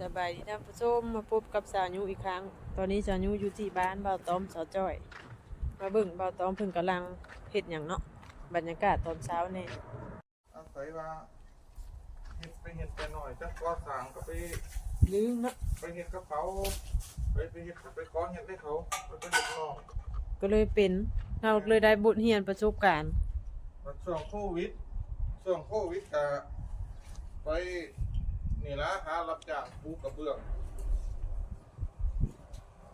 สบายดีท่านผู้ชมมาพบกับสาวยุอีกครั้ง ตอนนี้สาวยุอยู่ที่บ้านบ่าวต้อมสาวจ้อย มาเบิ่งบ่าวต้อมเพิ่งกำลังเฮ็ดหยังเนาะบรรยากาศตอนเช้านี่อาศัยว่าเฮ็ดไปเฮ็ดแต่หน่อยจักก่อสร้างก็ไปลืมเนาะไปเฮ็ดกระเป๋าไปไปเฮ็ดไปขอเฮ็ดให้เขาไปไปเฮ็ดนอกก็เลยเป็นเราเลยได้บทเรียนประสบการณ์แล้วช่วงโควิดช่วงโควิดก็ไป นี่ละหารับจ้างปูกระเบื้อง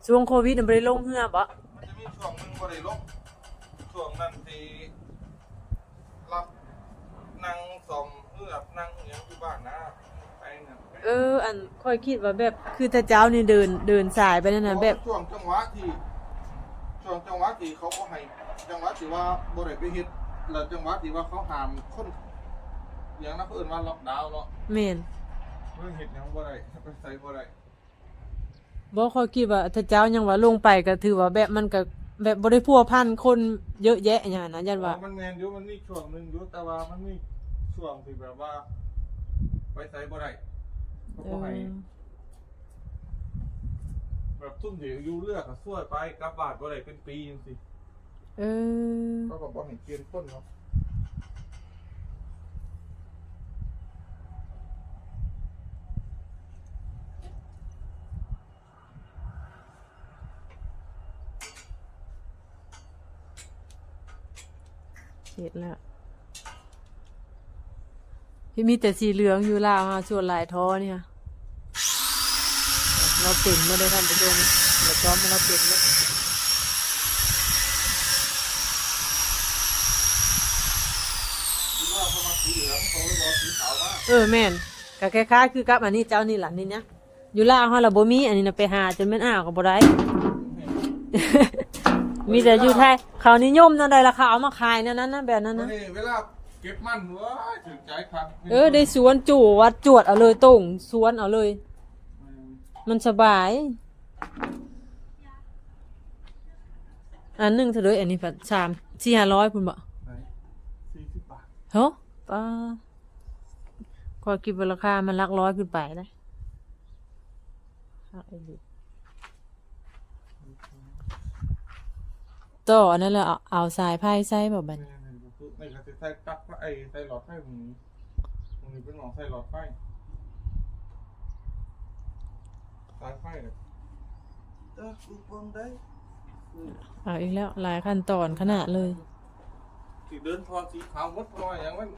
ช่วงโควิดน่ะบ่ได้ลงเรือบ่มันจะมีช่วงหนึงบ่ได้ลงช่วงนั้นที่รับนั่งซ่อมเฮือกนั่งอิหยังอยู่บ้านนะไปนั่นไปเออ อันค่อยคิดว่าแบบคือถ้าเจ้านี่เดินเดินสายไปนั่นน่ะแบบช่วงจังหวะที่ช่วงจังหวะที่เขาบ่ให้จังหวะที่ว่าบ่ได้ไปเฮ็ดแล้วจังหวะที่ว่าเขาห้ามคนอย่างนั้นเพิ่นว่าล็อกดาวน์เนาะ แม่น เพิ่นเฮ็ดหยังบ่ได้ไปใส่บ่ได้บ่ค่อยคิดว่าถ้าเจ้ายังว่าลงไปก็ถือว่าแบบมันก็แบบบ่ได้พัวพันคนเยอะแยะอย่างนั้นนะยันว่า มันแม่นอยู่มันมีช่วงหนึงอยู่แต่ว่ามันมีช่วงที่แบบว่า ไปใส่บ่ได้เขาเอบ่ให้อแบบซุ่มที่อยู่เรือก็ช่วยไปกลับบ้านบ่ได้เป็นปีจังซี่เออ เขาก็บ่ให้เกณฑ์คนเนาะ ดแล้วพี่มีแต่สีเหลืองอยู่ลาวฮะส่วนลายท้อเนี่ยเราเป็นมาได้ท่านผู้ชมเราซ้อมมาเราเป็นแล้วคิดว่าเขามาสีเหลืองเขาเลยบ่สีขาวมาเออแม่นก็คล้ายๆคือกับอันนี้เจ้านี่หล่ะนี่เนี่ยอยู่ลาวฮะเราบ่มีอันนี้นะไปหาจนแม่นอ้าวก็บ่ได้ มีแต่อยู่ไทยเขานิยมนั่นใดล่ะเขาเอามาขายนั่นนั้นนะแบบนั้นนะนี่เวลาเก็บมันเว้ยถึงใจครับเออได้สวนจู่วัดจวดเอาเลยตรงสวนเอาเลยอืมมันสบาย อันหนึ่งเท่าเลยอันนี้ผัดสามสี่ห้าร้อยพุ่นบ่ไหนสี่สิบบาทเฮ้ป้าก็คิดว่าราคามันหลักร้อยขึ้นไปนะ หักไอ้ดิต่ออันนั้นแหละเอาเอาสายไพ่ใส่แบบบัดนี่นนี่นี่คือนี่ก็จะใส่ปลั๊กไอ้ใส่หลอดไฟตรงนี้ตรงนี้เป็นหลอดใส่หลอดไฟสายไฟเนี่ยเออกูเบิ่งได้เอาอีกแล้วหลายขั้นตอนขนาดเลยสีเดินทอสีขาวมดพลอยอย่างมัน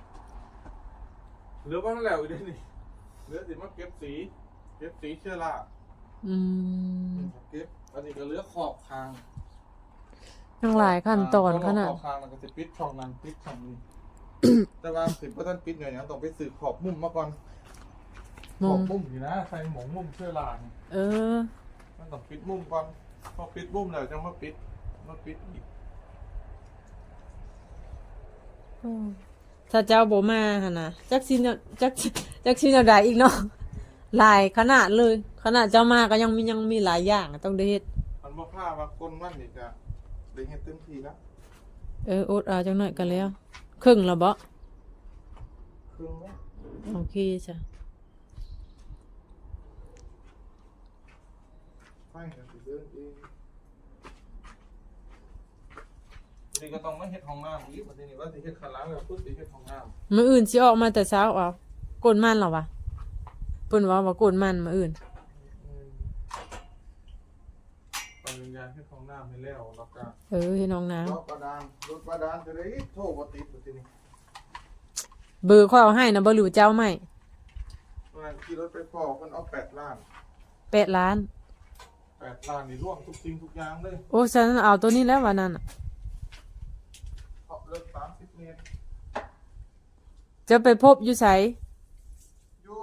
เหลือว่ามันแล้วอีกเด้อนี่เหลือสิมาเก็บสี เก็บสีเชื้อราอืมเก็บอันนี้ก็เหลือขอบคาง ทั้งหลายขั้นตอนขนาดขอบคางมันก็จะปิดช่องนั้นปิดช่องนี้แต่ว่าสิบเปอร์เซ็นต์ปิดอย่างนี้ต้องไปสื่อขอบมุมมาก่อนขมุอบมมุมอยู่นะใส่หมองมุมเชื้อราเนี่ยเออมันต้องปิดมุมก่อนพอปิดมุมแล้วจะมาปิดมาปิดอีกถ้าเจ้าโบมาหนนะจักซินจักจักซินเอาได้อีกเนาะหลายขนาดเลย ขนาดเจ้ามาก็ยังมียังมีหลายอย่างอะต้องได้เฮ็ดมันบ่พลาดว่าคนมันนี่จะ ได้เฮ็ดเต็มที่แล้วเอออดเอาจังหน่อยกันแล้ว ครึ่งแล้วบ่ครึ่งแล้วโอเคจ้ะไฟก็สิเดินเองนี่ก็ต้องมาเฮ็ดห้องน้ำอีกบัดนี้ว่าสิเฮ็ดข้างหลังแล้วปุ๊บสิเฮ็ดห้องน้ำมื้ออื่นสิออกมาแต่เช้าเอากนมันเหรอวะเพิ่นว่าว่ากนมันมื้ออื่น อืม ปริญญาเฮ็ดห้องน้ำให้แล้วแล้วก็เออให้น้องน้ำรถประดานรถประดานจะได้โทรบ่ติดบัดนี้เบอร์ข้อยเอาให้นะบ่รู้เจ้าไหมเมื่อขี่รถไปพอเพิ่นเอา8ล้าน8ล้าน 8ล้านนี่ร่วมทุกสิ่งทุกอย่างเลยโอ้ฉันเอาตัวนี้แล้ววันนั้นน่ะเพราะเลิก30เมตรจะไปพบอยู่ไสอยู่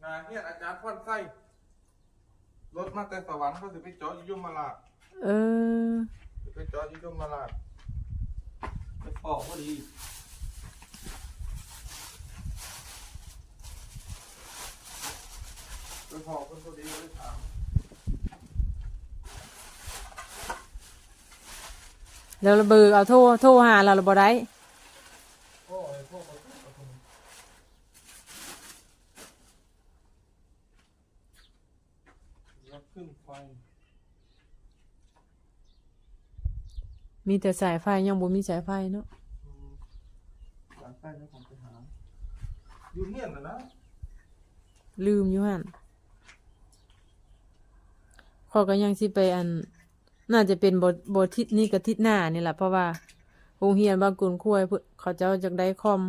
หนาเฮียนอาจารย์พ่อนไส้ รถมาแต่สวรรค์เขาสิไปจอดอยู่ยมราชเออ สิไปจอดอยู่ยมราชไปพอพอดีไปพอเพิ่นพอดีเลยถามแล้วเบอร์เอาโทรโทรหาเราเราบ่ได้ โอ้ยพวกเขา กับเครื่องไฟ มีแต่สายไฟยังบ่มีสายไฟเนาะอืมหลังใต้แล้วผมไปหา อยู่เนี่ยนะนะลืมอยู่หั่นขอยก็ยังสิไปอัน น่าจะเป็นบ่บ่ทิศนี้กับทิศหน้านี่แหละเพราะว่าโรงเรียนบางกุนคุ้วยเพิ่นเขาเจ้าจักได้คอม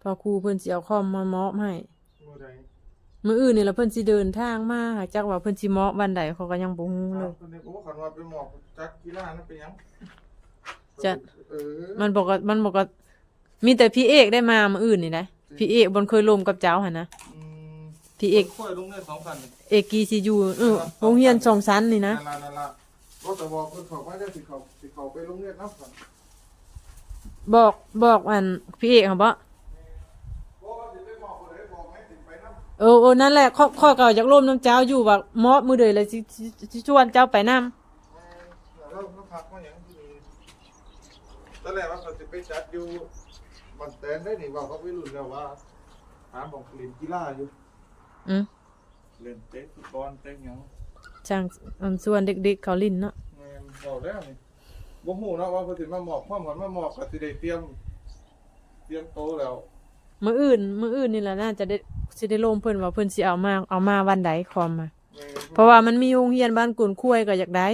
พอครูเพิ่นสิเอาคอมมามอบให้เมื่อใด มื้ออื่นนี่ล่ะเพิ่นสิเดินทางมาหาจักว่าเพิ่นสิมอบวันใดเขาก็ยังบ่ฮู้เลอ้าวยตอนนี้ผมว่าขันว่าไปหมอกจักกีฬานั่นเป็นหยังจะ เออมันบอกว่ามันบอกว่ามีแต่พี่เอกได้มามื้ออื่นนี่นะพี่เอกบ่เคยลมกับเจ้าหั่นนะอืมพี่เอกค่อยลงเงินสองพันนี่เอกกีซียูเออโรงเรียนสองชั้นนี่นะนั่นละนั่นละรถแต่บอกเพิ่นเขาไม่ได้สิเขาสิเขาไปลงเงินนับก่อนบอกบอกอันพี่เอกเขาบ่ เออเออนั่นแหละข้อข้อเก่าจากร่มน้ำเจ้าอยู่ว่ามอบมือเดยเลยสิสิสิชวนเจ้าไปนำเออแล้วเขาพักว่าอย่างที่นี่ตอนแรกว่าเขาจะไปจัดอยู่บันแตนได้นี่ว่าเขาไปรุ่นแล้วว่าถามบอกเล่นกีฬาอยู่อืมเล่นเตะฟุตบอลเตะหยังช่างอันส่วนเด็กๆเขาลิ้นเนาะแม่นบอกแล้วนี่บ่ฮู้เนาะว่าเพิ่นสิมาหมอกพร้อมกันมาหมอกก็สิได้เตรียม เตรียมโตแล้ว มื้ออื่น มื้ออื่นนี่แหละน่าจะได้สิได้ลมเพิ่นว่าเพิ่นสิเอามาเอามาวันใดคอมมาแม่นเพราะว่ามันมีโรงเรียนบ้านกุนคุ้วยก็อยากได้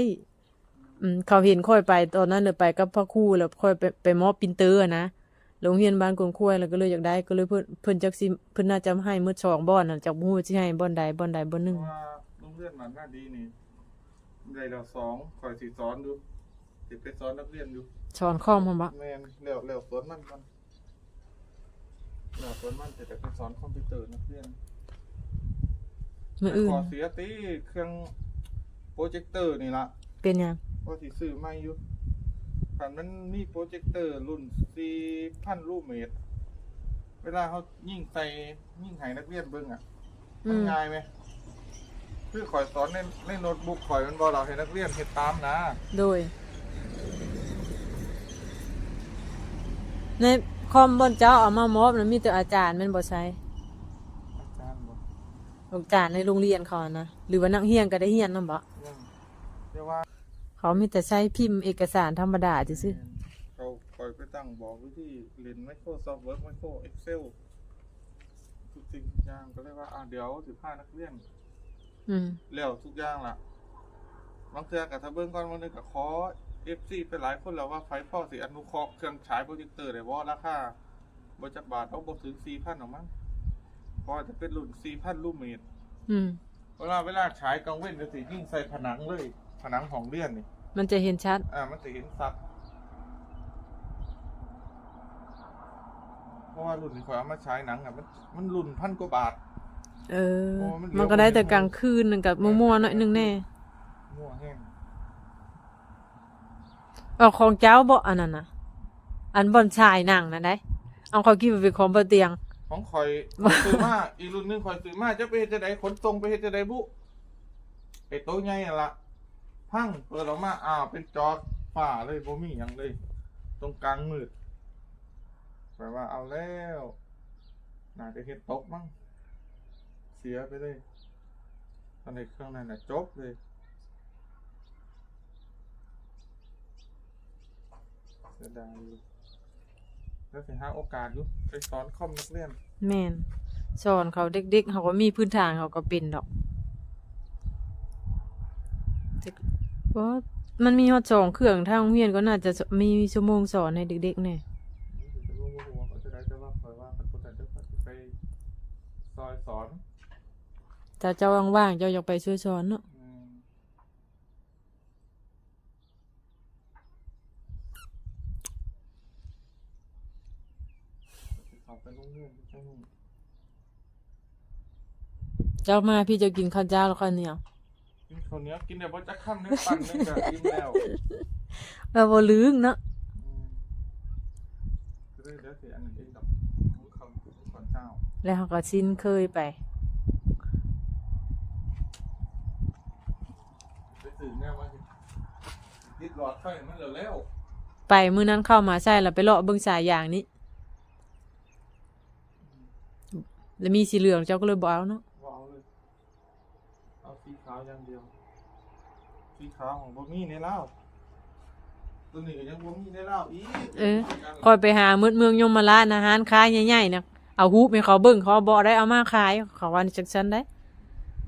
อืมเขาเห็นค่อยไปตอนนั้นเลยไปกับพ่อครูแล้วค่อยไปไปมอบปรินเตอร์อะนะโรงเรียนบ้านกุนคุ้วยแล้วก็เลยอยากได้ก็เลยเพิ่นเพิ่นจักสิเพิ่นน่าจะให้มื้อสองบ่อนน่ะจากบ่ฮู้สิให้บ่อนใดบ่อนใดบ่อนหนึงเพราะว่าโรงเรียนมันน่าดีนี่ได้แล้วสองคอยสิสอนดูสิไปสอนนักเรียนอยู่สอนคอมหั่นบ่แม่นแล้วแล้วสอนมันมัน แล้วสอนมันจะได้ไปสอนคอมพิวเตอร์นักเรียนมื้ออื่น ขอเสียติเครื่องโปรเจคเตอร์นี่ล่ะเป็นหยังว่าสิซื้อใหม่อยู่คันมันมีโปรเจคเตอร์รุ่น4,000ลูกเมตร เวลาเขายิ่งใส่ยิ่งให้นักเรียนเบิ่งอะอืมันมง่ายไหมคือข่อยสอนในในโน้ตบุ๊กข่อยมันบอกเราให้นักเรียนเฮ็ดตามนะ โดย ในค อมบนเจ้าเอามามอบนะมีแต่อาจารย์แมันบ่ใช้อาจารย์บอกอาจารย์ในโรงเรียนเขานะหรือว่านักเรียนก็ได้เรียนนำบ่ยังเรียกว่าเขามีแต่ใช้พิมพ์เอกสารธรรมดาซื่อเขาข่อยไปตั้งบอกวิธีเรียน Microsoft Word Micro Excel ทุกสิ่งทุกอย่างก็เลยว่าอ่าเดี๋ยวสิพานักเรียน ๆอืม แล้วทุกอย่างล่ะบางเทื่อกับถ้าเบิ่งก่อนวันนึงกับขอ FC ไปหลายคนแล้วว่าไฟพ่อสิอนุเคราะห์เครื่องฉายโปรเจคเตอร์ได้บ่ราคาบ่จักบาทเอาบ่ถึง4,000หรอกมั้งเพราะว่าจะเป็นรุ่น4,000ลูกเมตรอืม เวลาเวลาฉายกลางเว้นจะสิยิ่งใส่ผนังเลย ผนังของเรียนนี่มันจะเห็นชัด อ่า มันจะเห็นสัตว์เพราะว่ารุ่นที่ข่อยเอามาฉายหนังอะมันมันรุ่นพันกว่าบาท เออ โอ้มันเดี๋ยว มันก็ได้แต่กลางคืนนึงกับมั่วๆหน่อยนึงแน่ มั่วแห้ง เอาของเจ้าบ่อันนั้นน่ะ อันบอนชายหนังนั่นได้เอาเขาคิดว่าเป็นของบ่เตียง ของข่อยซื้อมาอีรุ่นหนึงข่อยซื้อมาจะไปเฮ็ดจะไดขนส่งไปเฮ็ดจะไดบุไอ้โต๊ะใหญ่นั่นล่ะพังเปิดออกมาอ้าวเป็นจอฝ้าเลยบ่มีหยังเลย ตรงกลางมืดแปลว่าเอาแล้วน่าจะเฮ็ดตกมั้งเสียไปเลยตอนในเครื่องนั้นน่ะจบเลย เสียดายอยู่แล้วสิหาโอกาสอยู่ไปสอนคอมนักเรียนแม่นสอนเขาเด็กๆเขาก็มีพื้นฐานเขาก็เป็นดอกแต่ก็มันมีฮอดสองเครื่องทางโรงเรียนก็น่าจะมีชั่วโมงสอนให้เด็กๆแน่นี่คือจะรู้ว่าหัวเขาจะได้จะว่าคอยว่าคันคนแต่เด็กเขาจะไปซอยสอนถ้าเจ้าว่างๆเจ้าอยากไปช่วยสอนเนาะ อืมเขาไปโรงเรียนใช่ไหม เจ้ามาพี่จะกินข้าวเจ้าแล้วข้าวเหนียวกินข้าวเหนียวกินเดี๋ยวบ่จะค่ำนึงปั่นนึงก็กินแล้วเราบ่ลืมเนาะอืมก็เลยเดี๋ยวสิอันนั้นเองกับมือคำมือก่อนเจ้าแล้วเขาก็ชินเคยไปไปสื่อแน่ว่าสิติดหลอดไฟมันเร็วไปมื้อนั้นเข้ามาใช่แล้วไปเลาะเบิ่งสายยางนี้ แล้วมีสีเหลืองเจ้าก็เลยบ่เอาเนาะๆว่าเอาเลยเอาส สีขาวอย่างเดียว สีขาวของบ่มีในเล่าวตัวนี้ก็ยังบ่มีในเล่าวอีกเออ คอยไปหามืดเมืองยมราชอาหารขายใหญ่ๆนะเอาฮูปให้เขาเบิ่งเขาบ่ได้เอามาขายเขาว่าจังซั่นได้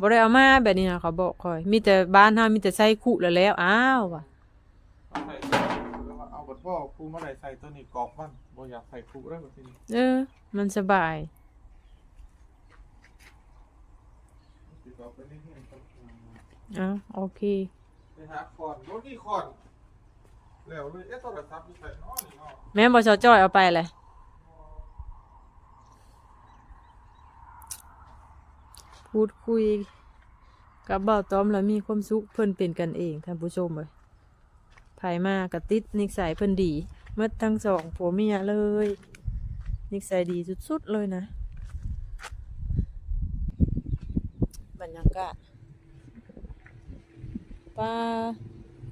บ่ได้เอามาแบบนี้นะเขาบอกคอย มีแต่บ้านเฮามีแต่ใส่คุแล้วแล้วอ้าวว่ะเอาใส่แล้วก็เอาบัดพ่อครูมาได้ใส่ตัวนี้กรอบมันบ่อยากใส่ครูแล้วแบบนี้เออ มันสบายสิกรอบไปนี่ๆครับ อ้าวโอเค ไปหาคอนบ่มีคอนแล้วเลยเอ๊ะโทรศัพท์อยู่ใส่น้อนี่เนาะแม่บ่ชอจ้อยเอาไปเลยพูดคุย กับเบาต้อมแล้วมีความสุขเพิ่นเป็นกันเองท่านผู้ชมเอ้ยภายมากระติดนิสัยเพิ่นดีเมื่อทั้งสองผัวเมียเลย นิสัยดีสุดๆเลยนะ บรรยากาศ ป้า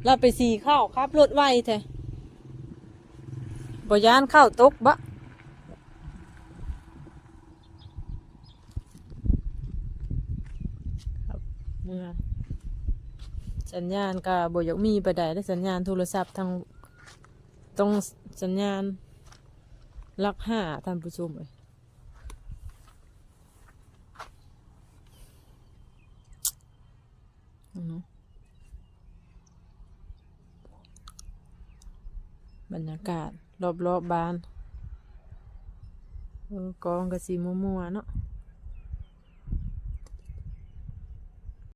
เราไปสีข้าวครับรถไวแท้บ่ยานข้าวตกบะครับเมื่อสัญญาณก็บ่อยากมีไปได้สัญญาณโทรศัพท์ทางตรงสัญญาณลักห้าท่านผู้ชมเลยอือหือบรรยากาศ รอบๆบบ้านกองกระสีมัวๆเนาะ